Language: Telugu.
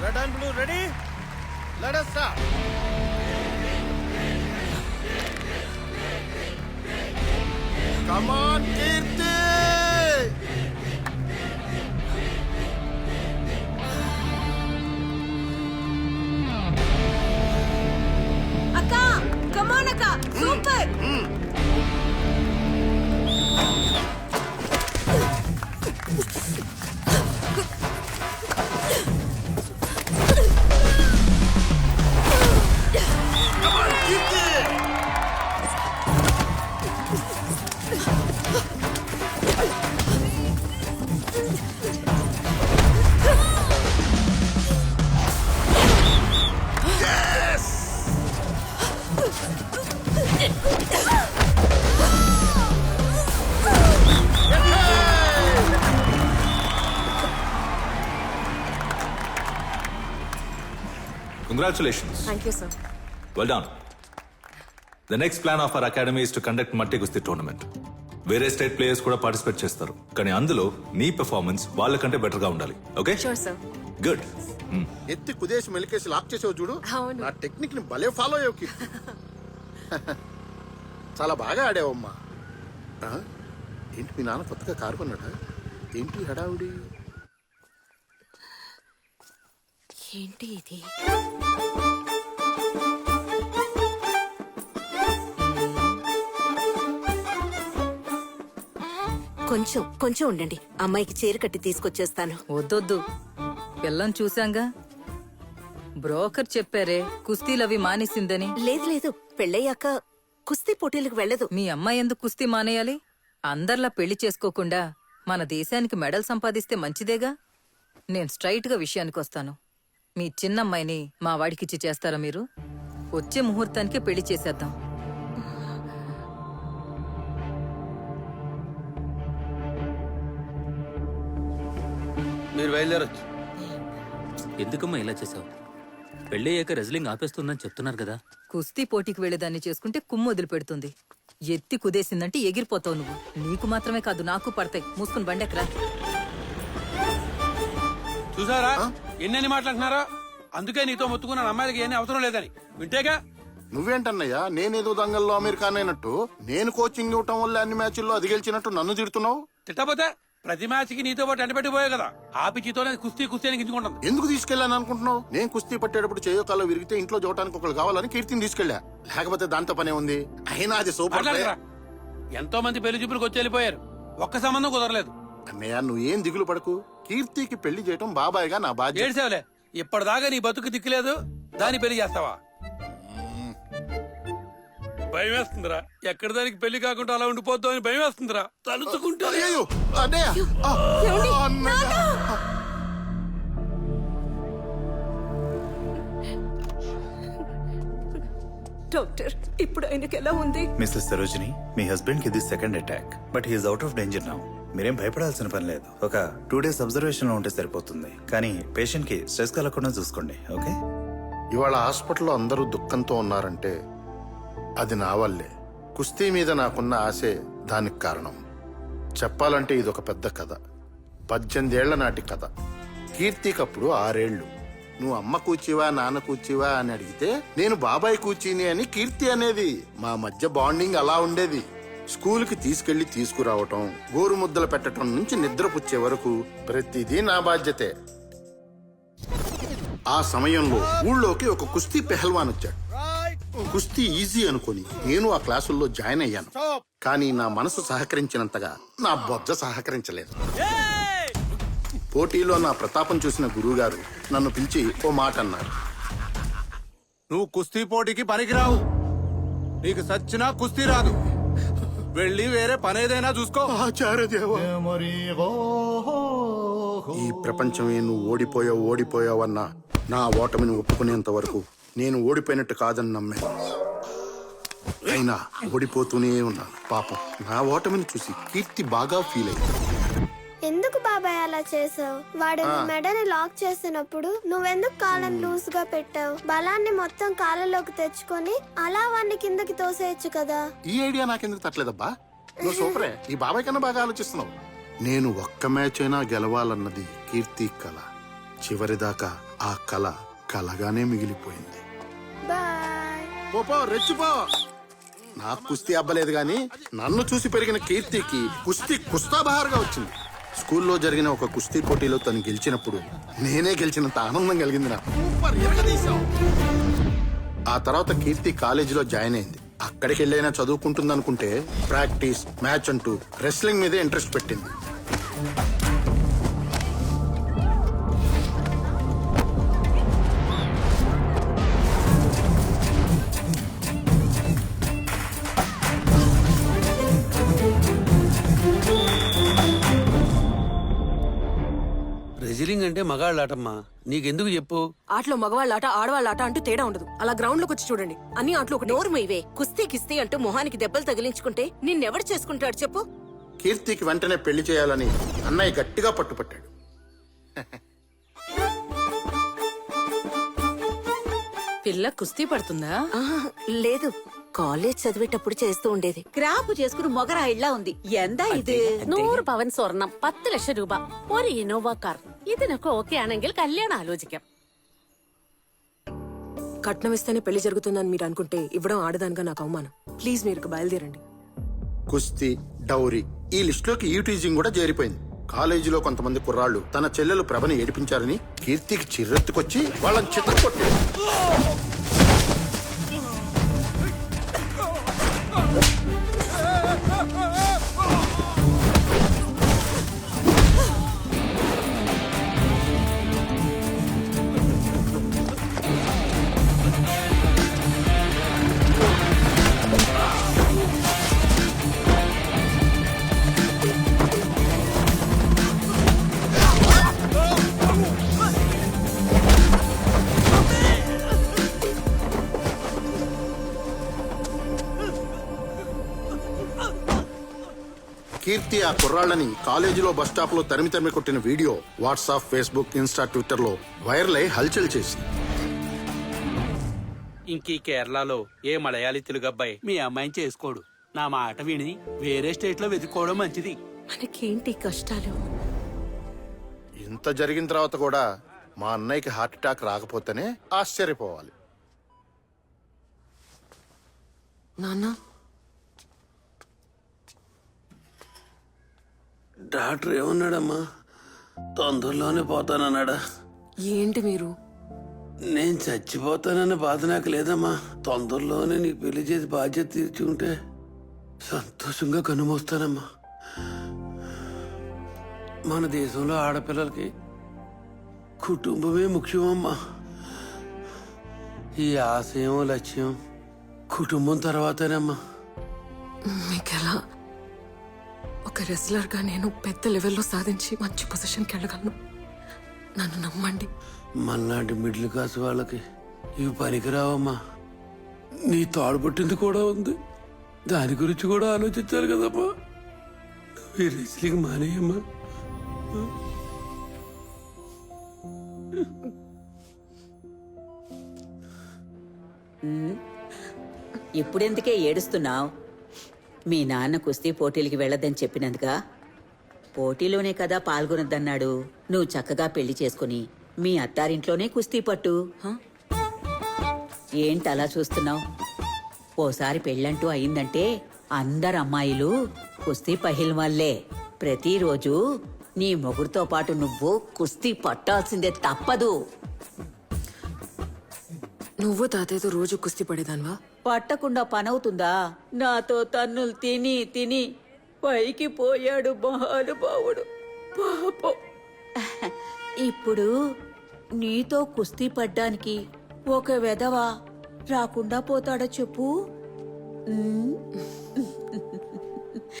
Red and blue ready? Let us start. Come on, Kirti! అక్క కమాన్ అక్క super Congratulations. Thank you sir Well done. The next plan of our academy is to conduct మట్టి కుస్తీ టోర్నమెంట్ వేరే స్టేట్ ప్లేయర్స్ కూడా పార్టిసిపేట్ చేస్తారు. కానీ అందులో నీ పెర్ఫార్మెన్స్ వాళ్ళకంటే బెటర్గా ఉండాలి. ఓకే షూర్ సార్ గుడ్ ఎత్తి కుదేసి మెలికేసి లాక్ చేసావు చూడు. అవును. నా టెక్నిక్ని భలే ఫాలో అయ్యావు కీర్తి చాలా బాగా ఆడావమ్మా ఆ? ఏంటి మీ నాన్న కొత్తగా కారు కొన్నాడా? ఏంటి హడావుడి? ఏంటి ఇది? కొంచెం కొంచెం ఉండండి. అమ్మాయికి చీర కట్టి తీసుకొచ్చేస్తాను. వద్దొద్దు. పిల్లని చూశాంగా? బ్రోకర్ చెప్పారే కుస్తీలవి మానేసిందని. లేదు లేదు. పెళ్ళయ్యాక కుస్తీ పోటీలకు వెళ్ళదు. మీ అమ్మాయి ఎందుకు కుస్తీ మానేయాలి? అందర్లా పెళ్ళి చేసుకోకుండా మన దేశానికి మెడల్ సంపాదిస్తే మంచిదేగా? నేను స్ట్రైట్గా విషయానికి వస్తాను మీ చిన్నమ్మాయిని మా వాడికిచ్చి చేస్తారా మీరు? వచ్చే ముహూర్తానికి పెళ్ళి చేసేద్దాం. మీరు బయలుదేరొచ్చు. ఎందుకమ్మా ఇలా చేసావు? పెళ్ళయ్యాక రెజ్లింగ్ ఆపేస్తుందని చెప్తున్నారు కదా. కుస్తీ పోటీకి వెళ్ళేదాన్ని చేసుకుంటే కుమ్ము వదిలిపెడుతుంది. ఎత్తి కుదేసిందంటే ఎగిరిపోతావు నువ్వు. నీకు మాత్రమే కాదు నాకు పడతాయి. మూసుకుని బండెక్కరా. చూసారా ఎన్నెన్ని మాట్లాడుతున్నారా? అందుకే నీతో మొత్తుకున్నాను అమ్మాయిలకి ఏమీ అవసరం లేదని. వింటేగా? నువ్వేంటన్నయ్యా? నేనేదో దంగల్లో అమెరికాన్ అయినట్టు. నేను కోచింగ్ ఇవ్వటం వల్ల అన్ని మ్యాచ్ల్లో అది గెలిచినట్టు నన్ను తిడుతున్నావు? తిట్టపోతే ప్రతి మ్యాచ్కి నీతో పాటు ఎండబెట్టిపోయావు కదా. ఆ పిచ్చితోనే కుస్తీ కుస్తీ అని గింజుకుంటుంది. ఎందుకు తీసుకెళ్ళాను అనుకుంటున్నావు? నేను కుస్తీ పట్టేటప్పుడు చేయో కాలో విరిగితే ఇంట్లో చూడటానికి ఒకళ్ళు కావాలని కీర్తిని తీసుకెళ్ళా. లేకపోతే దాంతో పనే ఉంది. అయినా అది సూపర్ ఎంతో మంది పెళ్ళి చూపులకు వచ్చి వెళ్ళిపోయారు. ఒక్క సంబంధం కుదరలేదు. అన్నయ్య నువ్వేం దిగులు పడకు. కీర్తికి పెళ్ళి చేయటం బాబాయ్గా నా బాధ్యత. ఏడ్సేవలే ఇప్పటిదాకా నీ బతుకు దిక్కులేదు దాన్ని పెళ్ళి చేస్తావా? భయం వేస్తుందిరా. ఎక్కడ దానికి పెళ్ళి కాకుండా అలా ఉండిపోద్దాం అని భయం వేస్తుందిరా. తలుచుకుంటే. అయ్యో అన్నయ్య. ఆ, అన్నయ్య. డాక్టర్ ఇప్పుడు ఆయనకి ఎలా ఉంది? మిస్టర్ సరోజిని మీ హస్బెండ్కి ఇది second attack but he's out of danger now. మీరేం భయపడాల్సిన పని లేదు. ఒక టూ డేస్ అబ్జర్వేషన్లో ఉంటే సరిపోతుంది. కానీ పేషెంట్కి స్ట్రెస్ కలగకుండా చూసుకోండి ఓకే? ఇవాళ హాస్పిటల్లో అందరూ దుఃఖంతో ఉన్నారంటే అది నా వల్లే. కుస్తీ మీద నాకున్న ఆశే దానికి కారణం. చెప్పాలంటే ఇది ఒక పెద్ద కథ. పద్దెనిమిదేళ్ళ నాటి కథ. కీర్తికప్పుడు ఆరేళ్ళు నువ్వు అమ్మ కూర్చీవా నాన్న కూర్చీవా అని అడిగితే నేను బాబాయ్ కూర్చీని అని కీర్తి అనేది మా మధ్య బాండింగ్ అలా ఉండేది. స్కూల్కి తీసుకెళ్ళి తీసుకురావటం గోరు ముద్దలు పెట్టడం నుంచి నిద్రపుచ్చే వరకు ప్రతిదీ నా బాధ్యతే. ఆ సమయంలో ఊళ్ళోకి ఒక కుస్తీ పెహల్వాన్ వచ్చాడు. కుస్తీ ఈజీ అనుకుని నేను ఆ క్లాసుల్లో జాయిన్ అయ్యాను. కానీ నా మనసు సహకరించినంతగా నా బొజ్జ సహకరించలేదు. పోటీలో నా ప్రతాపం చూసిన గురువుగారు నన్ను పిలిచి ఓ మాట అన్నారు. నువ్వు కుస్తీ పోటీకి పనికిరావు నీకు సచ్చినా కుస్తీ రాదు. వెళ్ళి వేరే పనేదైనా చూసుకో. ఆచార్యదేవా. ఈ ప్రపంచమే నువ్వు ఓడిపోయావు ఓడిపోయావన్న నా ఓటమిని ఒప్పుకునేంత వరకు నేను ఓడిపోయినట్టు కాదని నమ్మాను అయినా ఓడిపోతూనే ఉన్నాను పాపం. నా ఓటమిని చూసి కీర్తి బాగా ఫీల్ అయింది. ఎందుకు బాబాయ్ అలా చేసావు? వాడు నీ మెడని లాక్ చేసినప్పుడు నువ్వెందుకు కాళ్ళని లూజ్గా పెట్టావు? బలాన్ని మొత్తం కాళ్ళలోకి తెచ్చుకొని అలా వాడిని కిందకి తోసేయచ్చు కదా. ఈ ఐడియా నాకెందుకు తట్టలేదబ్బా? నువ్వు సూపరే. ఈ బాబాయ్ కన్నా బాగా ఆలోచిస్తున్నావు. నేను ఒక్క మ్యాచ్ అయినా గెలవాలన్నది కీర్తి కళ. చివరిదాకా ఆ కళ కలగానే మిగిలిపోయింది. బాయ్. పో పో, రెచ్చిపో నాకు కుస్తీ అబ్బలేదు గాని నన్ను చూసి పెరిగిన కీర్తికి కుస్తీ కుస్తాబహార్గా వచ్చింది. స్కూల్లో జరిగిన ఒక కుస్తీ పోటీలో తను గెలిచినప్పుడు నేనే గెలిచినంత ఆనందం కలిగింది నాకు. ఆ తర్వాత కీర్తి కాలేజీలో జాయిన్ అయింది. అక్కడికి వెళ్ళైనా చదువుకుంటుంది అనుకుంటే ప్రాక్టీస్ మ్యాచ్ అంటూ రెస్లింగ్ మీదే ఇంట్రెస్ట్ పెట్టింది. సీలింగ్ అంటే మగాళ్ళాటమ్మా. నీకెందుకు చెప్పు? ఆటలో మగవాళ్ళ ఆట ఆడవాళ్ళ ఆట అంటూ తేడా ఉండదు. అలా గ్రౌండ్లోకి వచ్చి చూడండి. అన్ని ఆటలు ఒక నోరు ఇవే కుస్తీ కిస్తీ అంటూ మొహానికి దెబ్బలు తగిలించుకుంటే నిన్నెవడు చేసుకుంటాడు చెప్పు? కీర్తికి వెంటనే పెళ్ళి చేయాలని అన్నయ్య గట్టిగా పట్టుపట్టాడు. పిల్ల కుస్తీ పడుతుందా? లేదు. కాలేజ్ చదివేటప్పుడు చేస్తూ ఉండేది. క్రాపు చేసుకుని మొగరా ఇళ్ళ ఉంది. ఎంత ఇది? నూరు పవన్ స్వర్ణం పత్తు లక్ష రూపాయ ஒரு இனோவா కార్. ഇതിനൊക്കെ ഓക്കെ ആണെങ്കിൽ കല്യാണം ആലോചിക്കാം కట్నం ఇస్తేనే పెళ్లి జరుగుతుందని మీరు అనుకుంటే ఇవ్వడం ఆడదానిగా నాకు అవమానం ప్లీజ్ మీరు ఇక బయలుదేరండి కుస్తీ డౌరీ ఈ లిస్టులోకి ఈ టీజింగ్ కూడా చేరిపోయింది కాలేజీలో కొంతమంది కుర్రాళ్ళు తన చెల్లెలు ప్రభని ఏడిపించారని కీర్తికి చిర్రెత్తుకొచ్చి వాళ్ళని చిత్త కీర్తి ఆ కుర్రాళ్ళని కాలేజీలో బస్ స్టాప్లో తరిమి తరిమి కొట్టిన వీడియో వాట్సాప్ ఫేస్బుక్ ఇన్స్టా ట్విట్టర్లో వైరల్ అయి హల్చల్ చేసింది. ఇంకీ కేరళలో ఏ మలయాళీ తెలుగు అబ్బాయి మీ అమ్మాయిని చేసుకోడు. నా మాట విని వేరే స్టేట్లో వెతుక్కోవడం మంచిది. మనకేంటి కష్టాలు? ఇంత జరిగిన తర్వాత కూడా మా అన్నయ్యకి హార్ట్ అటాక్ రాకపోతేనే ఆశ్చర్యపోవాలి. నాన్న డాక్టర్ ఏమన్నాడమ్మా? తొందరలోనే పోతానన్నాడా? ఏంటి మీరు? నేను చచ్చిపోతానన్న బాధ నాకు లేదమ్మా. తొందరలోనే నీకు పెళ్ళి చేసి బాధ్యత తీర్చుకుంటే సంతోషంగా కనుమోస్తానమ్మా. మన దేశంలో ఆడపిల్లలకి కుటుంబమే ముఖ్యమమ్మా. ఈ ఆశయం లక్ష్యం కుటుంబం తర్వాతేనమ్మా. మీకెలా ఒక రెస్లర్గా నేను పెద్ద లెవెల్లో సాధించి మంచి పొజిషన్కి వెళ్ళగలను. నన్ను నమ్మండి. మనలాంటి మిడిల్ క్లాస్ వాళ్ళకి ఇవి పనికిరావమ్మా. నీ తాడుపట్టింది కూడా ఉంది. దాని గురించి కూడా ఆలోచించాలి కదమ్మా. నువ్వు ఈ రెస్లింగ్ మానేయమ్మా. ఇప్పుడెందుకే ఏడుస్తున్నావు? మీ నాన్న కుస్తీ పోటీలకి వెళ్ళొద్దని చెప్పినందుక? పోటీలోనే కదా పాల్గొనొద్దన్నాడు. నువ్వు చక్కగా పెళ్ళి చేసుకుని మీ అత్తారింట్లోనే కుస్తీ పట్టు హ? ఏంటి అలా చూస్తున్నావు? ఓసారి పెళ్ళంటూ అయిందంటే అందరు అమ్మాయిలు కుస్తీ పహిల్ వల్లే ప్రతిరోజు నీ మొగుడుతో పాటు నువ్వు కుస్తీ పట్టాల్సిందే తప్పదు. నువ్వు తాతయ్యతో రోజు కుస్తీ పడేదాన్వా? పట్టకుండా పనవుతుందా? నాతో తన్నులు తిని తిని పైకి పోయాడు మహానుభావుడు. పాపం. ఇప్పుడు నీతో కుస్తీ పడ్డానికి ఒక వెధవ రాకుండా పోతాడా చెప్పు?